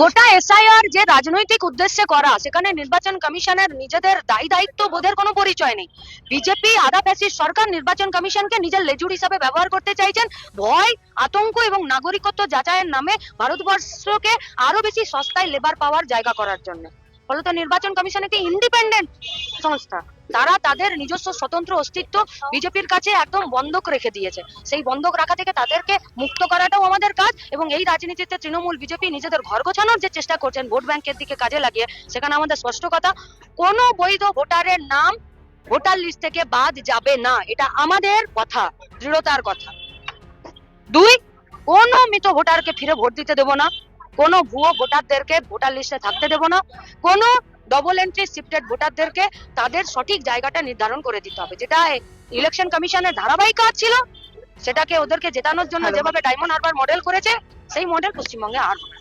গোটা এসআইআর যে রাজনৈতিক উদ্দেশ্যে করা সেখানে নির্বাচন কমিশনের নিজেদের দায়ী দায়িত্ব বোধের কোনো পরিচয় নেই। বিজেপি আদা ফ্যাসিস সরকার নির্বাচন কমিশনকে নিজের লেজুর হিসাবে ব্যবহার করতে চাইছেন। ভয় আতঙ্ক এবং নাগরিকত্ব যাচাইয়ের নামে ভারতবর্ষকে আরও বেশি সস্তায় লেবার পাওয়ার জায়গা করার জন্য। ফলত নির্বাচন কমিশন একটি ইন্ডিপেন্ডেন্ট সংস্থা। তারা তাদের নিজস্ব স্বতন্ত্র অস্তিত্ব বিজেপির কাছে একদম বন্ধক রেখে দিয়েছে। সেই বন্ধক রাখা থেকে তাদেরকে মুক্ত করাটাও আমাদের কাজ এবং এই রাজনীতিতে তৃণমূল বিজেপি নিজেদের ঘর গোছানোর যে চেষ্টা করছেন ভোট ব্যাংকের দিকে কাজে লাগিয়ে, সেখানে আমাদের স্পষ্ট কথা, কোনো বৈধ ভোটারের নাম ভোটার লিস্ট থেকে বাদ যাবে না। এটা আমাদের কথা, দৃঢ়তার কথা। দুই, কোনো মৃত ভোটারকে ফিরে ভোট দিতে দেবো না। কোনো ভুয়ো ভোটারদেরকে ভোটার লিস্টে থাকতে দেবো না। কোনো ডবল এন্ট্রি শিফটেড ভোটারদেরকে তাদের সঠিক জায়গাটা নির্ধারণ করে দিতে হবে যেটা ইলেকশন কমিশনের ধারাবাহিক কাজ ছিল সেটাকে ওদেরকে জেতানোর জন্য যেভাবে ডায়মন্ড হারবার মডেল করেছে সেই মডেল পশ্চিমবঙ্গে আর হবে।